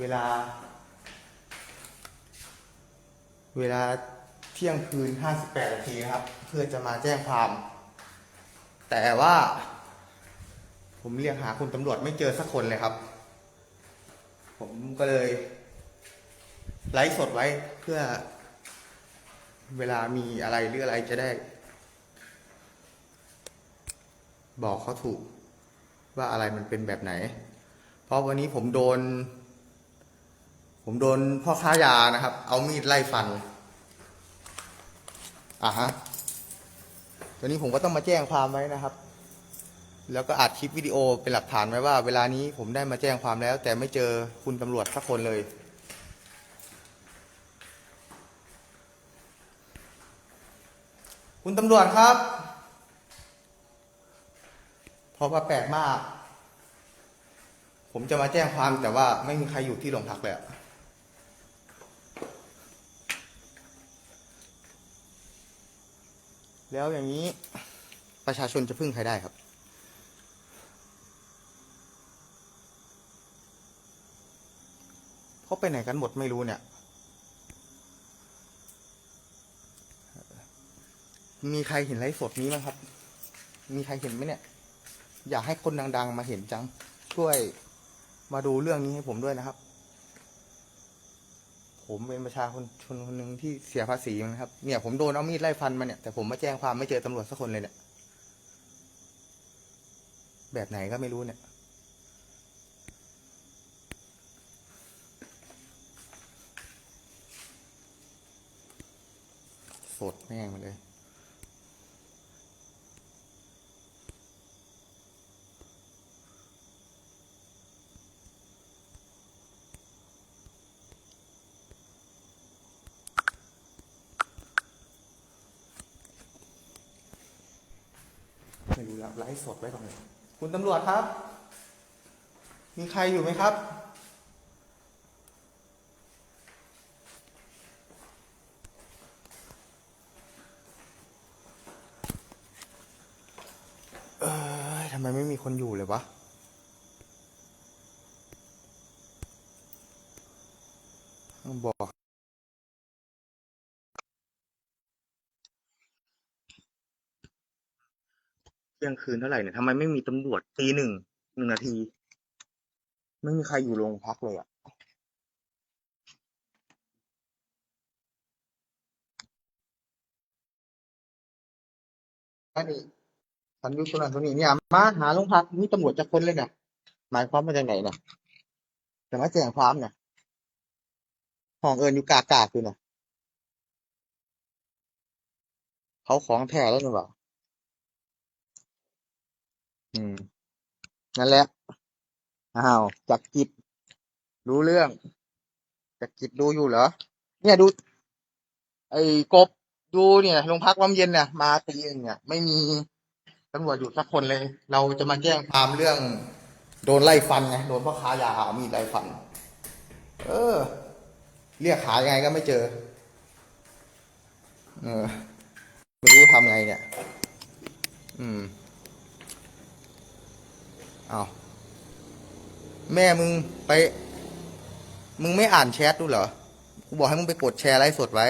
เวลา เวลาเที่ยงคืน 58 นาทีนะครับ เพื่อจะมาแจ้งความ แต่ว่า ผมเรียกหาคุณตำรวจไม่เจอสักคนเลยครับ ผมก็เลย ไลฟ์สดไว้เพื่อ เวลามีอะไรหรืออะไรจะได้ บอกเขาถูกว่าอะไรมันเป็นแบบไหน เพราะวันนี้ผมโดน ผมโดนพ่อค้ายานะครับ เอามีดไล่ฟัน อะฮะตอนนี้ผมก็ต้องมาแจ้งความไว้นะครับ แล้วก็อัดคลิปวิดีโอเป็นหลักฐานไว้ว่า เวลานี้ผมได้มาแจ้งความแล้ว แต่ไม่เจอคุณตำรวจสักคนเลย คุณตำรวจครับ เพราะว่าแปลกมาก ผมจะมาแจ้งความแต่ว่าไม่มีใครอยู่ที่โรงพักเลยอะ แล้วอย่างนี้ประชาชนจะพึ่งใครได้ครับ เขาไปไหนกันหมดไม่รู้เนี่ย มีใครเห็นไลฟ์สดนี้ไหมครับ มีใครเห็นไหมเนี่ย อยากให้คนดัง ๆ มาเห็นจัง ช่วยมาดูเรื่องนี้ให้ผมด้วยนะครับ ผมเป็นประชาชนชนคนหนึ่งที่เสียภาษีนะครับ เนี่ยผมโดนเอามีดไล่ฟันมาเนี่ยแต่ผมมาแจ้งความไม่เจอตำรวจสักคนเลยเนี่ย แบบไหนก็ไม่รู้เนี่ย สดแม่งมาเลย ไม่รู้แล้วไลฟ์สดไว้ก่อนเลยคุณตำรวจครับ มีใครอยู่ไหมครับ เอ้ยทำไมไม่มีคนอยู่เลยวะบอก ที่ยงคืนเท่าไหร่เนี่ยทำไมไม่มีตำรวจตีหนึ่งหนึ่งนาที ไม่มีใครอยู่โรงพักเลยอะนนี้ฉันอยู่ตรนั้นตรงนี้เนี่ยมาหาโรงพักมีตำรวจจะคนเลยเนี่ยหมายความมาจากไหนเนี่ยจะมาแจ้งความเนี่ยห้องเอิญอยู่กากากอเนี่ยเขาของแท้แล้วหรือเปล่า อืม นั่นแหละ อ้าวจักรกิจรู้เรื่องจักรกิจดูอยู่เหรอ เนี่ยดู ไอ้กบดูเนี่ยโรงพักวัมเย็นเนี่ยมาตีเองเนี่ย ไม่มีตำรวจอยู่สักคนเลย เราจะมาแจ้งความเรื่อง โดนไล่ฟันไงโดนพ่อค้ายาเอามีดไล่ฟัน เออ เรียกหายังไงก็ไม่เจอ เออไม่รู้ทำไงเนี่ย อืม เอาแม่มึงไป มึงไม่อ่านแชทดูเหรอ กูบอกให้มึงไปกดแชร์ไลฟ์สดไว้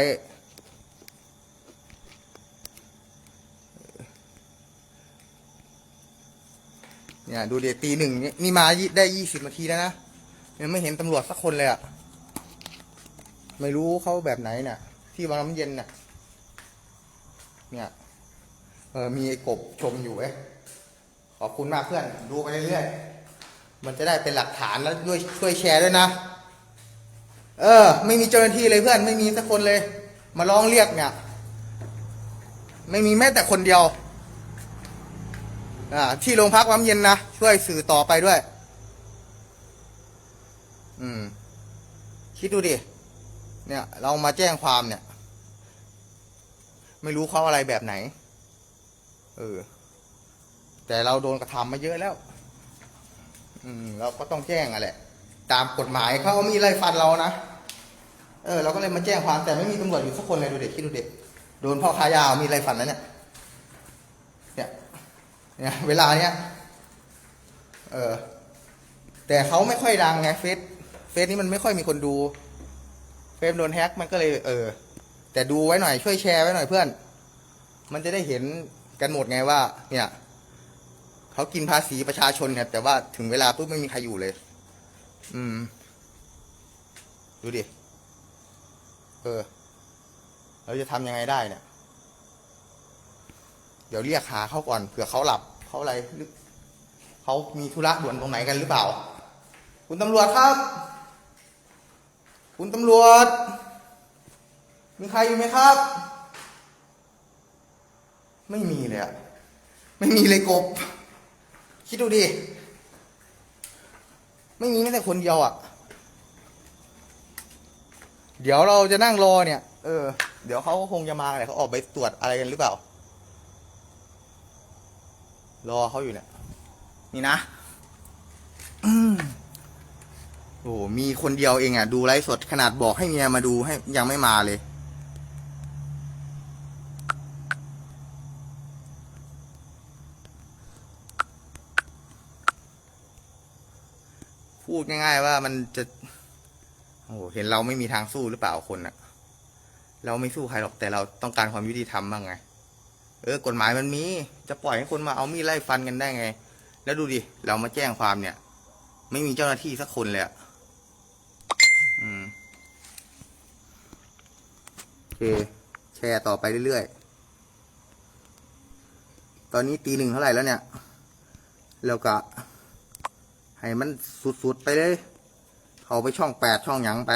เนี่ย ดูเดี๋ยวตีหนึ่งนี่มาได้ยี่สิบนาทีแล้วนะยังไม่เห็นตำรวจสักคนเลยอะไม่รู้เขาแบบไหนเนี่ยที่วังน้ำเย็นเนี่ยเนี่ย เออมีไอ้กบชมอยู่เว้ ขอบคุณมากเพื่อนดูไปเรื่อยๆมันจะได้เป็นหลักฐานแล้วด้วยช่วยแชร์ด้วยนะ เออ ไม่มีเจ้าหน้าที่เลยเพื่อน ไม่มีสักคนเลย มาร้องเรียกเนี่ย ไม่มีแม้แต่คนเดียวอ่าที่โรงพักวัมเย็นนะช่วยสื่อต่อไปด้วย อืม คิดดูดิเนี่ย เรามาแจ้งความเนี่ย ไม่รู้เขาอะไรแบบไหน เออ แต่เราโดนกระทำมาเยอะแล้ว อืม เราก็ต้องแจ้งอะแหละ ตามกฎหมายเขามีไล่ฟันเรานะ เออ เราก็เลยมาแจ้งความแต่ไม่มีตำรวจอยู่สักคนเลยดูเด็กคิดดูเด็กโดนพ่อค้ายาเอามีไล่ฟันแล้วเนี่ย เนี่ย เนี่ย เวลาเนี้ย เออ แต่เขาไม่ค่อยดังไงเฟซ เฟซนี้มันไม่ค่อยมีคนดู เฟซโดนแฮ็กมันก็เลย เออ แต่ดูไว้หน่อยช่วยแชร์ไว้หน่อยเพื่อน มันจะได้เห็นกันหมดไงว่า เนี่ย เขากินภาษีประชาชนเนี่ยแต่ว่าถึงเวลาปุ๊บไม่มีใครอยู่เลย อืม ดูดิ เออ เราจะทำยังไงได้เนี่ย เดี๋ยวเรียกหาเขาก่อนเผื่อเขาหลับเขาอะไรหรือเขามีธุระด่วนตรงไหนกันหรือเปล่า คุณตำรวจครับ คุณตำรวจ มีใครอยู่ไหมครับ ไม่มีเลยอะไม่มีเลยกบ คิดดูดิ ไม่มีแม้แต่คนเดียวอะเดี๋ยวเราจะนั่งรอเนี่ย เออ เดี๋ยวเขาก็คงจะมาแหละเขาออกไปตรวจอะไรกันหรือเปล่า รอเขาอยู่เนี่ย นี่นะอืมโอ้มีคนเดียวเองอะ ดูไลฟ์สดขนาดบอกให้เมียมาดูให้ยังไม่มาเลย พูดง่ายๆว่ามันจะโอ้เห็นเราไม่มีทางสู้หรือเปล่าคนอะเราไม่สู้ใครหรอกแต่เราต้องการความยุติธรรมบ้างไง เออกฎหมายมันมี จะปล่อยให้คนมาเอามีดไล่ฟันกันได้ไง แล้วดูดิ เรามาแจ้งความเนี่ย ไม่มีเจ้าหน้าที่สักคนเลยอะอืมโอเค แชร์ต่อไปเรื่อยๆ ตอนนี้ตีหนึ่งเท่าไหร่แล้วเนี่ย แล้วก็ ให้มันสุดๆไปเลย เขาไปช่องแปดช่องหยังไป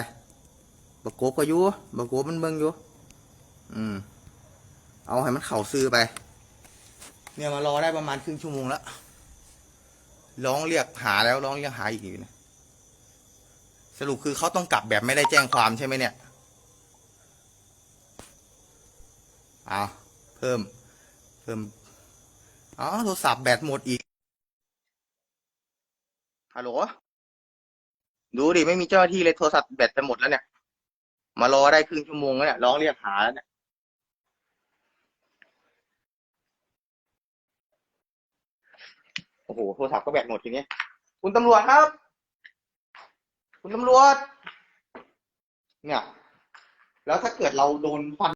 บกโกบก็อยู่บกโกบมันเบิ่งอยู่ อืม เอาให้มันเข่าซื้อไป เนี่ยมารอได้ประมาณครึ่งชั่วโมงแล้ว ร้องเรียกหาแล้วร้องเรียกหาอีกอยู่นะสรุปคือเขาต้องกลับแบบไม่ได้แจ้งความใช่ไหมเนี่ยเอาเพิ่ม เพิ่ม อ๋อ โทรศัพท์แบตหมดอีก ฮัลโหลดูดิไม่มีเจ้าหน้าที่เลยโทรศัพท์แบตจะหมดแล้วเนี่ย มารอได้ครึ่งชั่วโมงแล้วเนี่ยร้องเรียกหาแล้วเนี่ยโอ้โหโทรศัพท์ก็แบตหมดทีนี้คุณตำรวจครับ คุณตำรวจ เนี่ย แล้วถ้าเกิดเราโดนฟัน